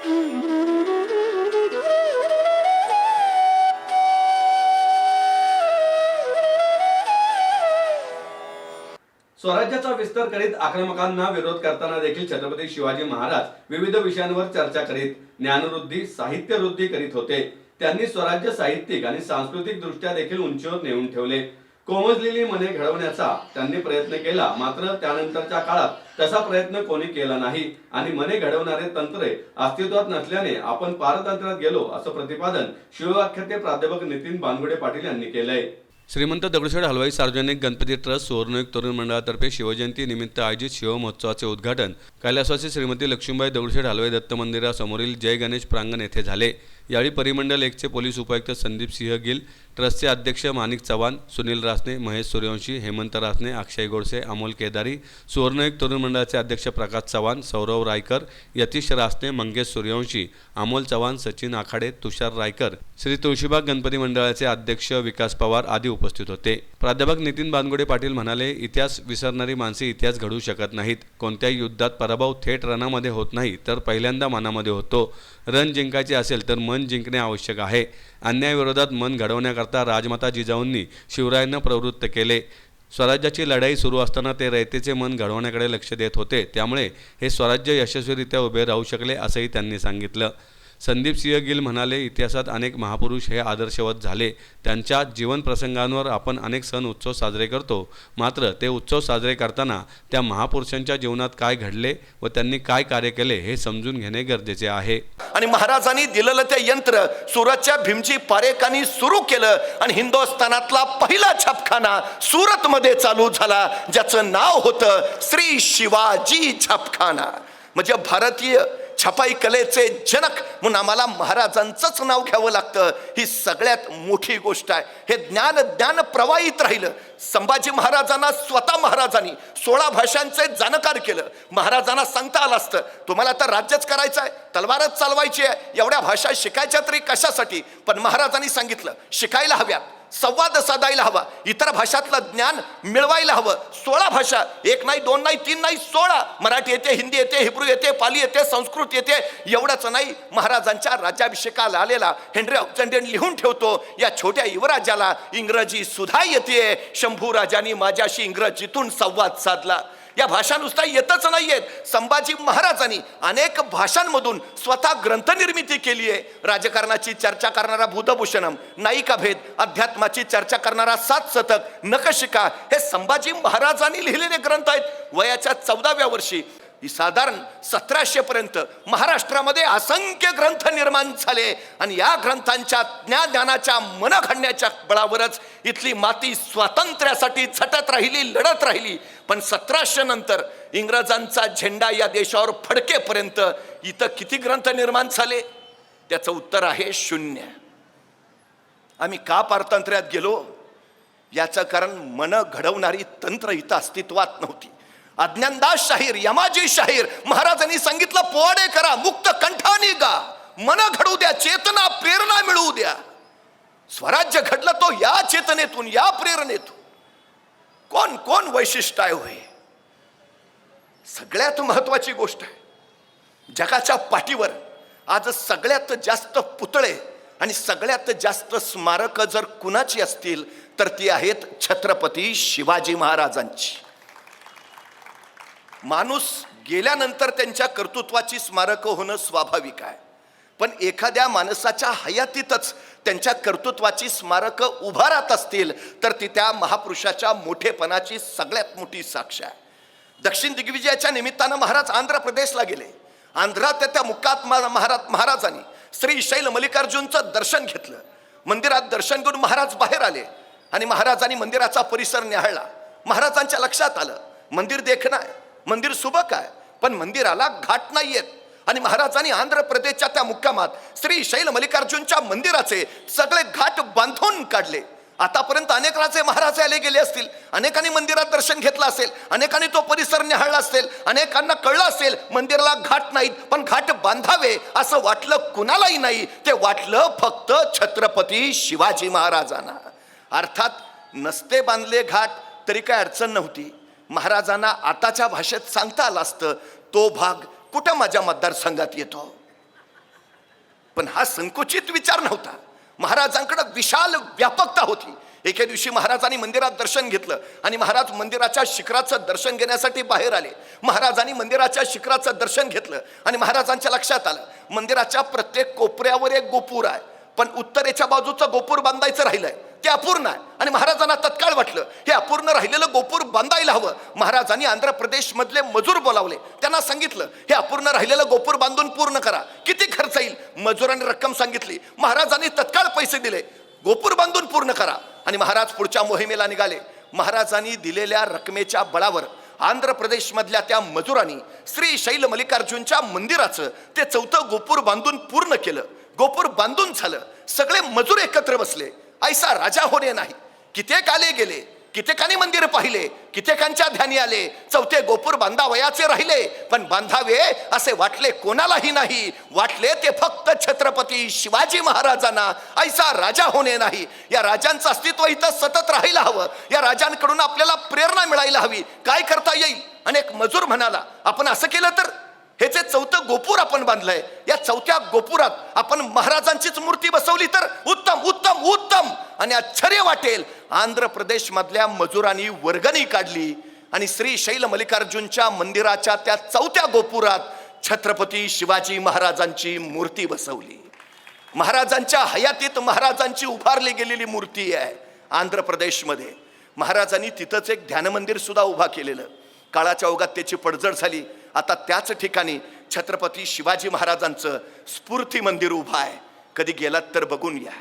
स्वराज्याचा विस्तार करीत आक्रमकांना विरोध करताना देखील छत्रपती शिवाजी महाराज विविध विषयांवर चर्चा करीत ज्ञानवृद्धी साहित्य वृद्धी करीत होते. त्यांनी स्वराज्य साहित्यिक आणि सांस्कृतिक दृष्ट्या देखील उंचीवर नेऊन ठेवले. कोमजलेली मने घडवण्याचा त्यांनी प्रयत्न केला मात्र त्यानंतरच्या काळात तसा प्रयत्न कोणी केला नाही. आणि मने घडवणारे तंत्रे अस्तित्वात नसल्याने आपण पारतंत्रात गेलो असं प्रतिपादन शिवव्याख्याते प्राध्यापक नितीन बानगुडे पाटील यांनी केलंय. श्रीमंत दगडूशेठ हलवाई सार्वजनिक गणपती ट्रस्ट सुवर्णयुग तरुण मंडळातर्फे शिवजयंती निमित्त आयोजित शिवमहोत्सवाचे उद्घाटन कैलासवासी श्रीमती लक्ष्मीबाई दगडूशेठ हलवाई दत्त मंदिरासमोरील जय गणेश प्रांगण येथे झाले. यावेळी परिमंडल एकचे पोलीस उपायुक्त संदीप सिंह गिल ट्रस्टचे अध्यक्ष माणिक चव्हाण सुनील रासने महेश सूर्यवंशी हेमंत रासने अक्षय गोडसे अमोल केदारी सुवर्णयुग तरुण मंडळाचे अध्यक्ष प्रकाश चव्हाण सौरव रायकर यतीश रासने मंगेश सूर्यवंशी अमोल चव्हाण सचिन आखाडे तुषार रायकर श्री तुळशीबाग गणपती मंडळाचे अध्यक्ष विकास पवार आदी उपस्थित होते. प्राध्यापक नितीन बानगुडे पाटील म्हणाले इतिहास विसरणारी माणसे इतिहास घडू शकत नाहीत. कोणत्याही युद्धात पराभव थेट रणामध्ये होत नाही तर पहिल्यांदा मनामध्ये होतो. रण जिंकायचे असेल तर मन जिंकणे आवश्यक आहे. अन्यायाविरोधात मन घडवण्याकरता राजमाता जिजाऊंनी शिवरायांना प्रवृत्त केले. स्वराज्याची लढाई सुरू असताना ते रयतेचे मन घडवण्याकडे लक्ष देत होते. त्यामुळे हे स्वराज्य यशस्वीरित्या उभे राहू शकले असंही त्यांनी सांगितलं. संदीप सिंह गिल म्हणाले इतिहासात अनेक महापुरुष हे आदर्शवत झाले. त्यांच्या जीवन प्रसंगांवर आपण अनेक सण उत्सव साजरे करतो. मात्र ते उत्सव साजरे करताना त्या महापुरुषांच्या जीवनात काय घडले व त्यांनी काय कार्य केले हे समजून घेणे गरजेचे आहे. आणि महाराजांनी दिलेलं ते यंत्र सुरतच्या भीमजी पारेखांनी सुरू केलं आणि हिंदुस्थानातला पहिला छापखाना सुरतमध्ये चालू झाला ज्याचं नाव होतं श्री शिवाजी छापखाना. म्हणजे भारतीय छपाई कलेचे जनक म्हणून आम्हाला महाराजांचंच नाव घ्यावं लागतं. ही सगळ्यात मोठी गोष्ट आहे. हे ज्ञान ज्ञान प्रवाहित राहिलं. संभाजी महाराजांना स्वतः महाराजांनी सोळा भाषांचे जाणकार केलं. महाराजांना सांगता आलं असतं तुम्हाला तर राज्यच करायचं आहे. तलवारच चालवायची आहे. एवढ्या भाषा शिकायच्या तरी कशासाठी? पण महाराजांनी सांगितलं शिकायला हव्यात. संवाद साधायला हवा. इतर भाषातलं ज्ञान मिळवायला हवं. सोळा भाषा एक नाही दोन नाही तीन नाही सोळा. मराठी येते हिंदी येते हिब्रू येते पाली येते संस्कृत येते. एवढंच नाही. महाराजांच्या राज्याभिषेकाला आलेला हेनरी ऑक्झंडेन लिहून ठेवतो या छोट्या युवराजाला इंग्रजी सुद्धा येते शंभू राजांनी माझ्याशी इंग्रजीतून संवाद साधला. या भाषा नुसता येतच नाहीयेत. संभाजी महाराजांनी अनेक भाषांमधून स्वतः ग्रंथनिर्मिती केली आहे. राजकारणाची चर्चा करणारा भूतभूषणम नायिका भेद अध्यात्माची चर्चा करणारा सात शतक नकशिका हे संभाजी महाराजांनी लिहिलेले ग्रंथ आहेत. वयाच्या चौदाव्या वर्षी ही साधारण सतराशे पर्यंत महाराष्ट्रामध्ये असंख्य ग्रंथ निर्माण झाले. आणि या ग्रंथांच्या ज्ञानाच्या मन घडण्याच्या बळावरच इथली माती स्वातंत्र्यासाठी झटत राहिली लढत राहिली. पण सतराशे नंतर इंग्रजांचा झेंडा या देशावर फडकेपर्यंत इथं किती ग्रंथ निर्माण झाले? त्याचं उत्तर आहे शून्य. आम्ही का पारतंत्र्यात गेलो? याचं कारण मन घडवणारी तंत्र इथं अस्तित्वात नव्हती. अज्ञानदास शाहीर यमाजी शाहीर महाराजांनी सांगितलं पोवाडे करा मुक्त कंठाने गा मन घडू द्या चेतना प्रेरणा मिळवू द्या. स्वराज्य घडलं तो या चेतनेतून या प्रेरणेतून. कोण कोण वैशिष्ट्य आहे होय सगळ्यात महत्वाची गोष्ट आहे जगाच्या पाठीवर आज सगळ्यात जास्त पुतळे आणि सगळ्यात जास्त स्मारक जर कुणाची असतील तर ती आहेत छत्रपती शिवाजी महाराजांची. माणूस गेल्यानंतर त्यांच्या कर्तृत्वाची स्मारकं होणं स्वाभाविक आहे. पण एखाद्या माणसाच्या हयातीतच त्यांच्या कर्तृत्वाची स्मारकं उभारत असतील तर ती त्या महापुरुषाच्या मोठेपणाची सगळ्यात मोठी साक्ष आहे. दक्षिण दिग्विजयाच्या निमित्तानं महाराज आंध्र प्रदेशला गेले. आंध्रात त्या मुक्कात महाराज महाराजांनी श्री शैल मल्लिकार्जुनचं दर्शन घेतलं. मंदिरात दर्शन घेऊन महाराज बाहेर आले आणि महाराजांनी मंदिराचा परिसर न्याहाळला. महाराजांच्या लक्षात आलं मंदिर देखणं आहे. मंदिर सुबक आहे. पण मंदिराला घाट नाहीयेत. आणि महाराजांनी आंध्र प्रदेशच्या त्या मुक्कामात श्री शैल मल्लिकार्जुनच्या मंदिराचे सगळे घाट बांधून काढले. आतापर्यंत अनेक राजे महाराज आले गेले असतील. अनेकांनी मंदिरात दर्शन घेतलं असेल. अनेकांनी तो परिसर निहाळला असेल. अनेकांना कळलं असेल मंदिराला घाट नाहीत पण घाट बांधावे असं वाटलं कुणालाही नाही. ते वाटलं फक्त छत्रपती शिवाजी महाराजांना. अर्थात नसते बांधले घाट तरी काय अडचण नव्हती. महाराजांना आताच्या भाषेत सांगता आलं असतं तो भाग कुठं माझ्या मतदारसंघात येतो? पण हा संकुचित विचार नव्हता. महाराजांकडे विशाल व्यापकता होती. एके दिवशी महाराजांनी मंदिरात दर्शन घेतलं आणि महाराज मंदिराच्या शिखराचं दर्शन घेण्यासाठी बाहेर आले. महाराजांनी मंदिराच्या शिखराचं दर्शन घेतलं आणि महाराजांच्या लक्षात आलं मंदिराच्या प्रत्येक कोपऱ्यावर एक गोपूर आहे. पण उत्तरेच्या बाजूचं गोपूर बांधायचं राहिलंय. ते अपूर्ण आहे. आणि महाराजांना तत्काळ वाटलं. हे अपूर्ण राहिलेलं गोपूर बांधायला हवं. महाराजांनी आंध्र प्रदेशमधले मजूर बोलावले. त्यांना सांगितलं हे अपूर्ण राहिलेलं गोपूर बांधून पूर्ण करा. किती खर्च येईल? मजुरांनी रक्कम सांगितली. महाराजांनी तत्काळ पैसे दिले. गोपूर बांधून पूर्ण करा. आणि महाराज पुढच्या मोहिमेला निघाले. महाराजांनी दिलेल्या रकमेच्या बळावर आंध्र प्रदेशमधल्या त्या मजुरांनी श्री शैल मल्लिकार्जुनच्या मंदिराचं ते चौथं गोपूर बांधून पूर्ण केलं. गोपूर बांधून झालं. सगळे मजूर एकत्र बसले. ऐसा राजा होणे नाही. कित्येक आले गेले कित्येकाने मंदिर पाहिले कित्येकांच्या ध्यानी आले चौथे गोपूर बांधावयाचे राहिले पण बांधावे असे वाटले कोणालाही नाही. वाटले ते फक्त छत्रपती शिवाजी महाराजांना. ऐसा राजा होणे नाही. या राजांचं अस्तित्व इथं सतत राहायला हवं. या राजांकडून आपल्याला प्रेरणा मिळायला हवी. काय करता येईल? अनेक मजूर म्हणाला आपण असं केलं तर हे जे चौथं गोपूर आपण बांधलंय या चौथ्या गोपुरात आपण महाराजांचीच मूर्ती बसवली तर उत्तम उत्तम उत्तम! आणि आश्चर्य वाटेल! आंध्र प्रदेश मधल्या मजुरांनी वर्गणी काढली आणि श्री शैल मल्लिकार्जुनच्या मंदिराच्या त्या चौथ्या गोपुरात छत्रपती शिवाजी महाराजांची मूर्ती बसवली. महाराजांच्या हयातीत महाराजांची उभारली गेलेली मूर्ती आहे आंध्र प्रदेशमध्ये. महाराजांनी तिथंच एक ध्यानमंदिर सुद्धा उभा केलेलं. काळाच्या ओघात त्याची पडझड झाली. आता त्याच ठिकाणी छत्रपती शिवाजी महाराजांचं स्फूर्ती मंदिर उभं आहे. कधी गेलात तर बघून या